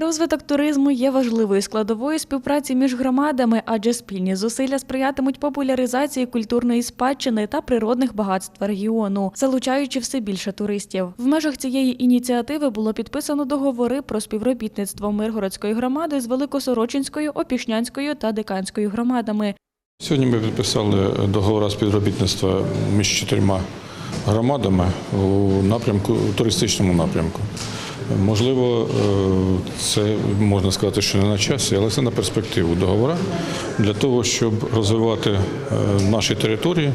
Розвиток туризму є важливою складовою співпраці між громадами, адже спільні зусилля сприятимуть популяризації культурної спадщини та природних багатств регіону, залучаючи все більше туристів. В межах цієї ініціативи було підписано договори про співробітництво Миргородської громади з Великосорочинською, Опішнянською та Диканською громадами. Сьогодні ми підписали договори співробітництва між чотирма громадами у напрямку у туристичному напрямку. Можливо, е, це можна сказати, що не на часі, але це на перспективу договора для того, щоб розвивати е, наші території.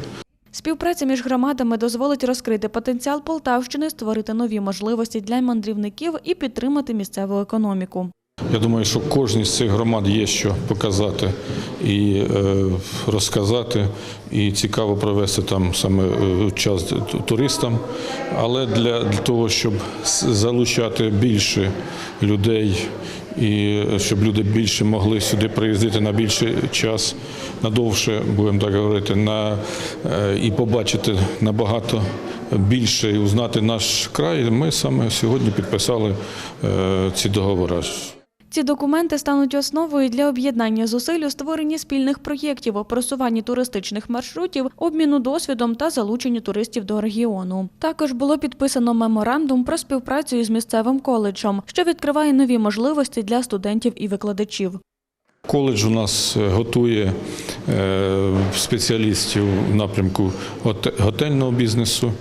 Співпраця між громадами дозволить розкрити потенціал Полтавщини, створити нові можливості для мандрівників і підтримати місцеву економіку. Я думаю, що кожній з цих громад є що показати і е, розказати, і цікаво провести там саме е, час туристам. Але для, того, щоб залучати більше людей і щоб люди більше могли сюди приїздити на більший час, надовше, будемо так говорити, на, е, і побачити набагато більше і узнати наш край, ми саме сьогодні підписали е, ці договори. Ці документи стануть основою для об'єднання зусиль у створенні спільних проєктів, у туристичних маршрутів, обміну досвідом та залученню туристів до регіону. Також було підписано меморандум про співпрацю із місцевим коледжем, що відкриває нові можливості для студентів і викладачів. Коледж у нас е, готує е, спеціалістів в напрямку готельного бізнесу,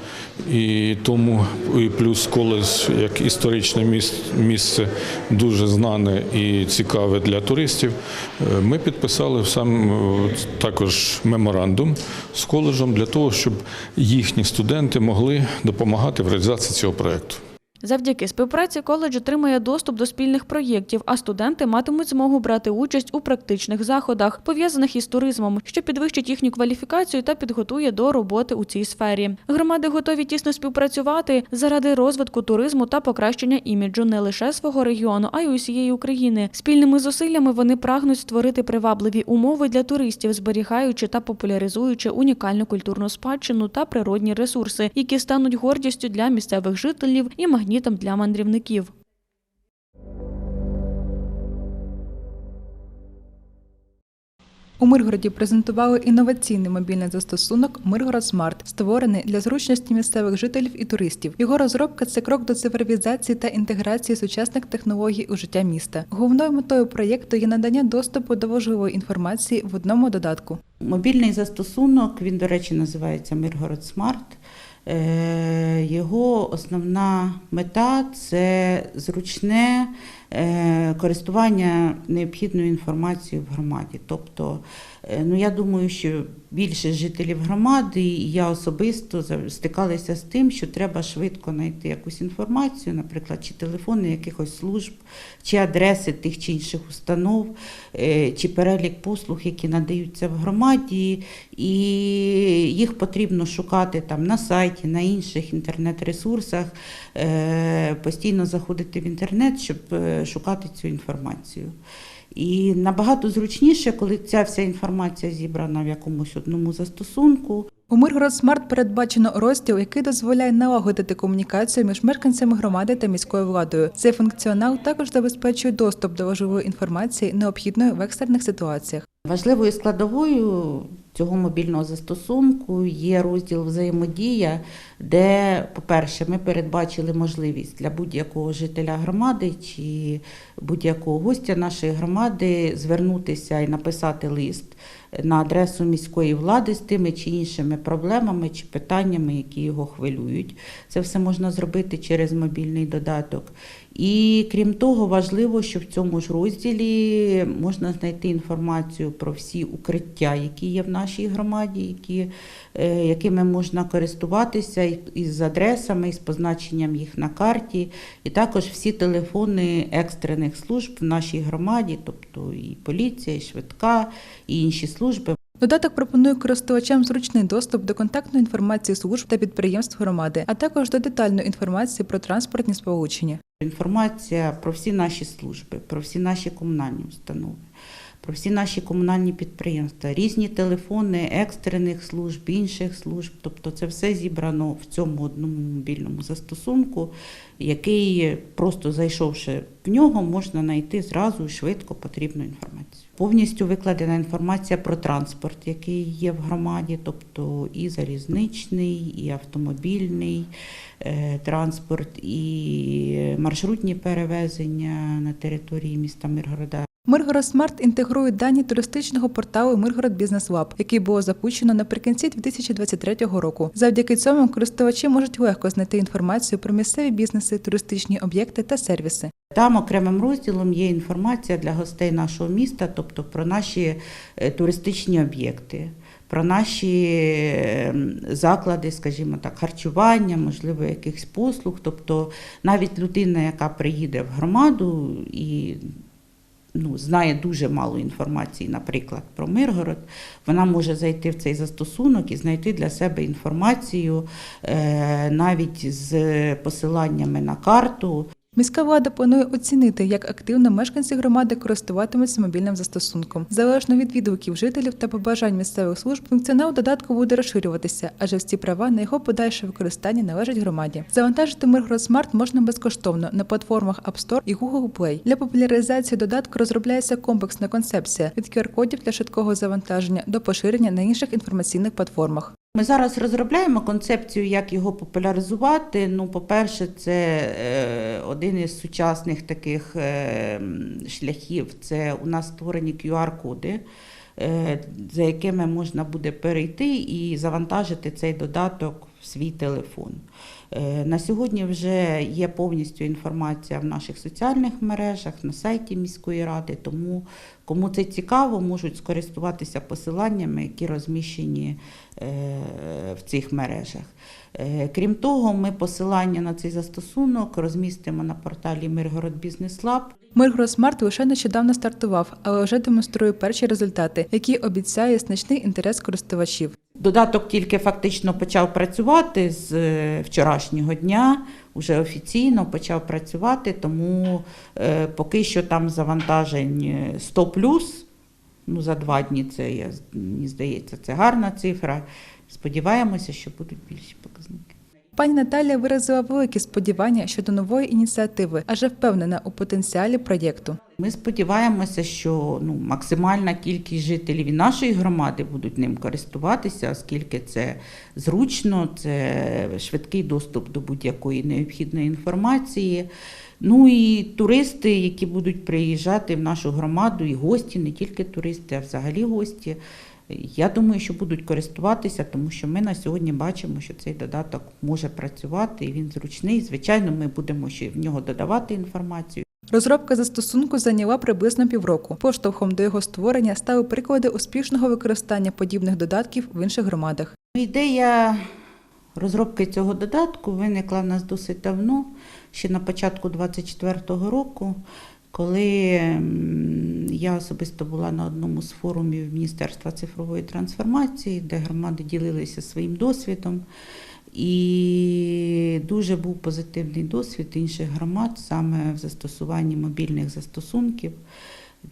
і тому і плюс коледж як історичне місце дуже знане і цікаве для туристів. Е, Ми підписали сам е, також меморандум з коледжем для того, щоб їхні студенти могли допомагати в реалізації цього проєкту. Завдяки співпраці коледж отримає доступ до спільних проєктів, а студенти матимуть змогу брати участь у практичних заходах, пов'язаних із туризмом, що підвищить їхню кваліфікацію та підготує до роботи у цій сфері. Громади готові тісно співпрацювати заради розвитку туризму та покращення іміджу не лише свого регіону, а й усієї України. Спільними зусиллями вони прагнуть створити привабливі умови для туристів, зберігаючи та популяризуючи унікальну культурну спадщину та природні ресурси, які стануть гордістю для місцевих жителів і магнітом для мандрівників. У Миргороді презентували інноваційний мобільний застосунок Миргород Смарт, створений для зручності місцевих жителів і туристів. Його розробка це крок до цифровізації та інтеграції сучасних технологій у життя міста. Головною метою проєкту є надання доступу до важливої інформації в одному додатку. Мобільний застосунок, він, до речі, називається Миргород Смарт. Е, Його основна мета це зручне користування необхідною інформацією в громаді. Тобто, е, ну я думаю, що більше жителів громади і я особисто стикалися з тим, що треба швидко знайти якусь інформацію, наприклад, чи телефони якихось служб, чи адреси тих чи інших установ, е, чи перелік послуг, які надаються в громаді, і їх потрібно шукати там на сайті, на інших інтернет-ресурсах, е, постійно заходити в інтернет, щоб е, шукати цю інформацію. І набагато зручніше, коли ця вся інформація зібрана в якомусь одному застосунку. У Миргород Смарт передбачено розділ, який дозволяє налагодити комунікацію між мешканцями громади та міською владою. Цей функціонал також забезпечує доступ до важливої інформації, необхідної в екстрених ситуаціях. Важливою складовою цього мобільного застосунку. Є розділ взаємодія, де, по-перше, ми передбачили можливість для будь-якого жителя громади чи будь-якого гостя нашої громади звернутися і написати лист на адресу міської влади з тими чи іншими проблемами чи питаннями, які його хвилюють. Це все можна зробити через мобільний додаток. І крім того, важливо, що в цьому ж розділі можна знайти інформацію про всі укриття, які є в нашій громаді, які, е, якими можна користуватися із адресами, і з позначенням їх на карті, і також всі телефони екстрених служб в нашій громаді, тобто і поліція, і швидка, і інші служби. Додаток пропонує користувачам зручний доступ до контактної інформації служб та підприємств громади, а також до детальної інформації про транспортні сполучення. Інформація про всі наші служби, про всі наші комунальні установи, про всі наші комунальні підприємства, різні телефони екстрених служб, інших служб. Тобто це все зібрано в цьому одному мобільному застосунку, який просто зайшовши в нього, можна знайти зразу і швидко потрібну інформацію. Повністю викладена інформація про транспорт, який є в громаді, тобто і залізничний, і автомобільний е, транспорт, і маршрутні перевезення на території міста Миргорода. Миргород Смарт інтегрує дані туристичного порталу Миргород Бізнес Лаб, який було запущено наприкінці 2023 року. Завдяки цьому користувачі можуть легко знайти інформацію про місцеві бізнеси, туристичні об'єкти та сервіси. Там окремим розділом є інформація для гостей нашого міста, тобто про наші е, туристичні об'єкти, про наші е, заклади, скажімо так, харчування, можливо, якихось послуг. Тобто навіть людина, яка приїде в громаду і ну, знає дуже мало інформації, наприклад, про Миргород, вона може зайти в цей застосунок і знайти для себе інформацію е, навіть з посиланнями на карту. Міська влада планує оцінити, як активно мешканці громади користуватимуться мобільним застосунком. Залежно від відгуків жителів та побажань місцевих служб, функціонал додатку буде розширюватися, адже всі права на його подальше використання належать громаді. Завантажити Миргород Смарт можна безкоштовно на платформах App Store і Google Play. Для популяризації додатку розробляється комплексна концепція від QR-кодів для швидкого завантаження до поширення на інших інформаційних платформах. Ми зараз розробляємо концепцію, як його популяризувати. Ну, по-перше, це е, один із сучасних таких е, шляхів. Це у нас створені QR-коди, за якими можна буде перейти і завантажити цей додаток в свій телефон. Е, На сьогодні вже є повністю інформація в наших соціальних мережах, на сайті міської ради, тому кому це цікаво, можуть скористуватися посиланнями, які розміщені е, в цих мережах. Е, Крім того, ми посилання на цей застосунок розмістимо на порталі Миргород Бізнес Лаб. Миргород Смарт лише нещодавно стартував, але вже демонструє перші результати, які обіцяє значний інтерес користувачів. Додаток тільки фактично почав працювати з е, вчорашнього дня, вже офіційно почав працювати, тому е, поки що там завантажень е, 100 плюс. Ну, за два дні це мені здається, це гарна цифра. Сподіваємося, що будуть більші показники. Пані Наталія виразила великі сподівання щодо нової ініціативи, адже впевнена у потенціалі проєкту. Ми сподіваємося, що ну, максимальна кількість жителів нашої громади будуть ним користуватися, оскільки це зручно, це швидкий доступ до будь-якої необхідної інформації. Ну і туристи, які будуть приїжджати в нашу громаду, і гості, не тільки туристи, а взагалі гості. Я думаю, що будуть користуватися, тому що ми на сьогодні бачимо, що цей додаток може працювати і він зручний. Звичайно, ми будемо ще в нього додавати інформацію. Розробка застосунку зайняла приблизно півроку. Поштовхом до його створення стали приклади успішного використання подібних додатків в інших громадах. Ідея розробки цього додатку виникла в нас досить давно, ще на початку 2024 року, коли я особисто була на одному з форумів Міністерства цифрової трансформації, де громади ділилися своїм досвідом. І дуже був позитивний досвід інших громад саме в застосуванні мобільних застосунків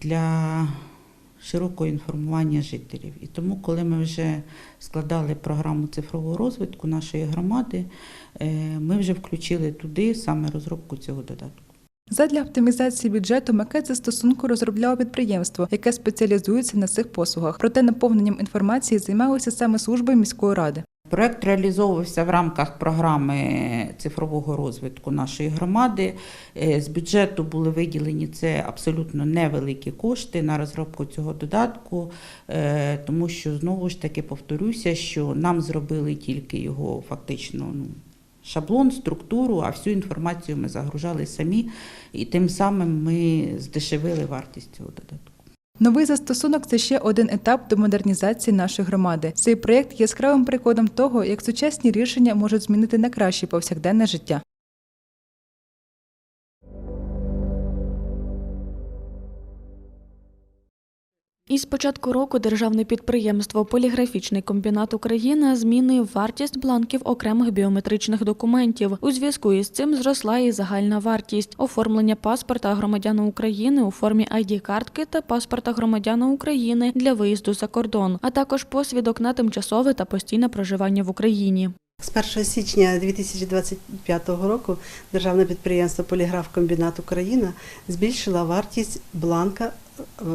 для широкого інформування жителів. І тому, коли ми вже складали програму цифрового розвитку нашої громади, е, ми вже включили туди саме розробку цього додатку. Задля оптимізації бюджету макет застосунку розробляло підприємство, яке спеціалізується на цих послугах. Проте наповненням інформації займалися саме служби міської ради. Проект реалізовувався в рамках програми цифрового розвитку нашої громади. Е, З бюджету були виділені це абсолютно невеликі кошти на розробку цього додатку, е, тому що знову ж таки повторюся, що нам зробили тільки його фактично ну, шаблон, структуру, а всю інформацію ми загружали самі, і тим самим ми здешевили вартість цього додатку. Новий застосунок це ще один етап до модернізації нашої громади. Цей проєкт є яскравим прикладом того, як сучасні рішення можуть змінити на краще повсякденне життя. Із початку року державне підприємство Поліграфічний комбінат України змінив вартість бланків окремих біометричних документів. У зв'язку із цим зросла і загальна вартість оформлення паспорта громадяна України у формі id картки та паспорта громадяна України для виїзду за кордон, а також посвідок на тимчасове та постійне проживання в Україні. З 1 січня 2025 року державне підприємство Поліграф-комбінат Україна збільшило вартість бланка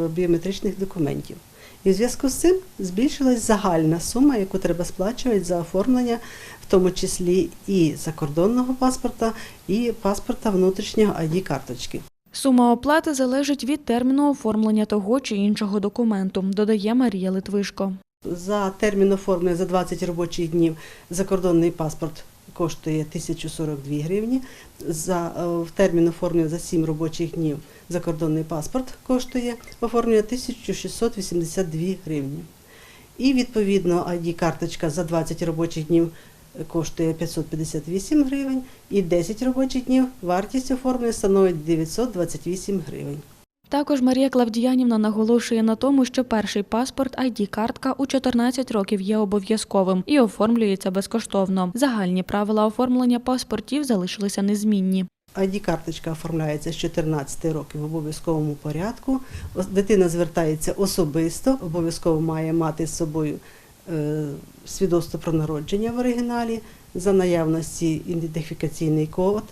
біометричних документів. І в зв'язку з цим збільшилась загальна сума, яку треба сплачувати за оформлення, в тому числі і закордонного паспорта, і паспорта внутрішнього id карточки. Сума оплати залежить від терміну оформлення того чи іншого документу, додає Марія Литвишко. За термін оформлення за 20 робочих днів закордонний паспорт коштує 1042 гривні. За, е, в термін оформлення за 7 робочих днів закордонний паспорт коштує оформлення 1682 гривні. І відповідно ID-карточка за 20 робочих днів коштує 558 гривень, і 10 робочих днів вартість оформлення становить 928 гривень. Також Марія Клавдіянівна наголошує на тому, що перший паспорт id картка у 14 років є обов'язковим і оформлюється безкоштовно. Загальні правила оформлення паспортів залишилися незмінні. ID-карточка оформляється з 14 років в обов'язковому порядку. Дитина звертається особисто, обов'язково має мати з собою е, свідоцтво про народження в оригіналі, за наявності ідентифікаційний код,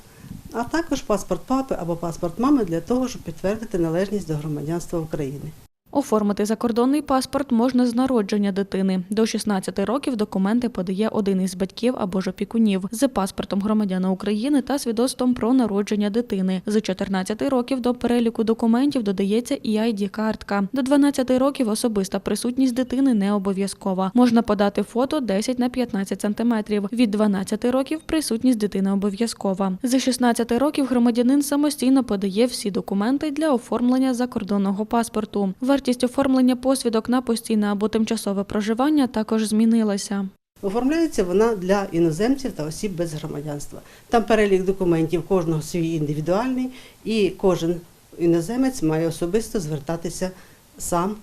а також паспорт папи або паспорт мами для того, щоб підтвердити належність до громадянства України. Оформити закордонний паспорт можна з народження дитини. До 16 років документи подає один із батьків або ж опікунів з паспортом громадяна України та свідоцтвом про народження дитини. З 14 років до переліку документів додається і id картка До 12 років особиста присутність дитини не обов'язкова. Можна подати фото 10 на 15 сантиметрів. Від 12 років присутність дитини обов'язкова. З 16 років громадянин самостійно подає всі документи для оформлення закордонного паспорту. Вартість оформлення посвідок на постійне або тимчасове проживання також змінилася. Оформляється вона для іноземців та осіб без громадянства. Там перелік документів кожного свій індивідуальний, і кожен іноземець має особисто звертатися сам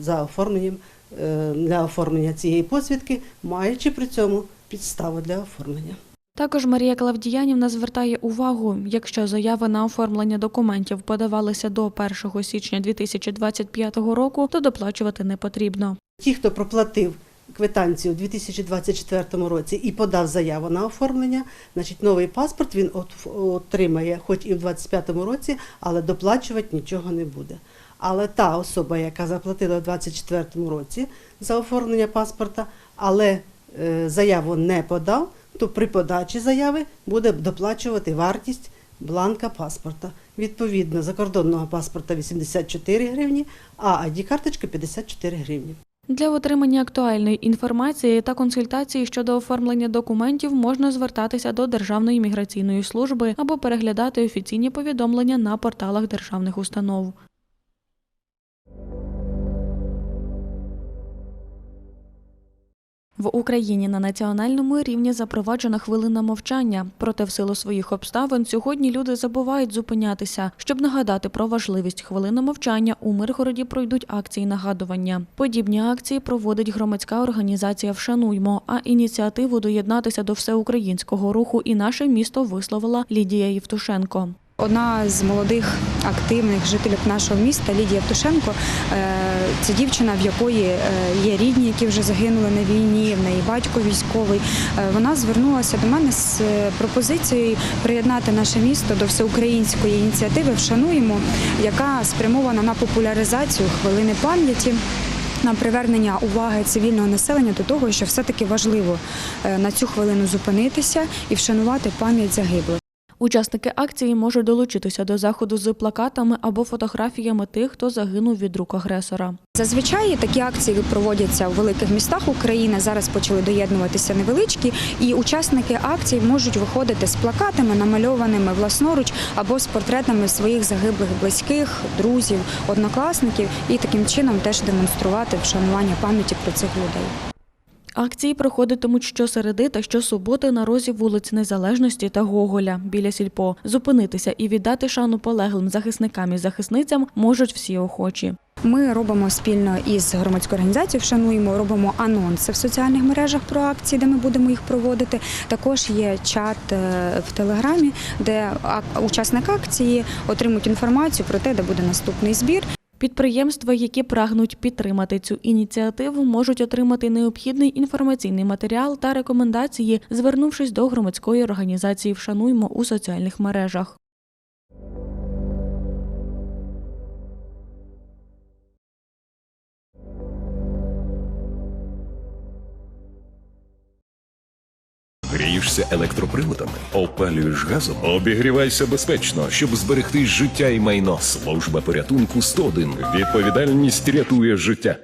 за оформленням е, для оформлення цієї посвідки, маючи при цьому підставу для оформлення. Також Марія Клавдіянівна звертає увагу, якщо заяви на оформлення документів подавалися до 1 січня 2025 року, то доплачувати не потрібно. Ті, хто проплатив квитанцію у 2024 році і подав заяву на оформлення, значить новий паспорт він отримає хоч і в 2025 році, але доплачувати нічого не буде. Але та особа, яка заплатила у 2024 році за оформлення паспорта, але е, заяву не подав, то при подачі заяви буде доплачувати вартість бланка паспорта. Відповідно, закордонного паспорта 84 гривні, а ID-карточка 54 гривні. Для отримання актуальної інформації та консультації щодо оформлення документів можна звертатися до Державної міграційної служби або переглядати офіційні повідомлення на порталах державних установ. В Україні на національному рівні запроваджена хвилина мовчання. Проте, в силу своїх обставин, сьогодні люди забувають зупинятися. Щоб нагадати про важливість хвилини мовчання, у Миргороді пройдуть акції нагадування. Подібні акції проводить громадська організація Вшануймо. А ініціативу доєднатися до всеукраїнського руху і наше місто висловила Лідія Євтушенко. Одна з молодих активних жителів нашого міста Лідія Євтушенко е, це дівчина, в якої е, є рідні, які вже загинули на війні, в неї батько військовий. Е, Вона звернулася до мене з пропозицією приєднати наше місто до всеукраїнської ініціативи Вшануємо, яка спрямована на популяризацію хвилини пам'яті. На привернення уваги цивільного населення до того, що все-таки важливо е, на цю хвилину зупинитися і вшанувати пам'ять загиблих. Учасники акції можуть долучитися до заходу з плакатами або фотографіями тих, хто загинув від рук агресора. Зазвичай такі акції проводяться у великих містах України. Зараз почали доєднуватися невеличкі, і учасники акцій можуть виходити з плакатами, намальованими власноруч або з портретами своїх загиблих близьких, друзів, однокласників, і таким чином теж демонструвати вшанування пам'яті про цих людей. Акції проходитимуть щосереди та щосуботи на розі вулиць Незалежності та Гоголя біля сільпо. Зупинитися і віддати шану полеглим захисникам і захисницям можуть всі охочі. Ми робимо спільно із громадською організацією Вшануємо, робимо анонси в соціальних мережах про акції, де ми будемо їх проводити. Також є чат е, в Телеграмі, де учасник акції отримують інформацію про те, де буде наступний збір. Підприємства, які прагнуть підтримати цю ініціативу, можуть отримати необхідний інформаційний матеріал та рекомендації, звернувшись до громадської організації Вшануймо у соціальних мережах. Грієшся електроприладами, опалюєш газом, обігрівайся безпечно, щоб зберегти життя і майно. Служба порятунку 101. Відповідальність рятує життя.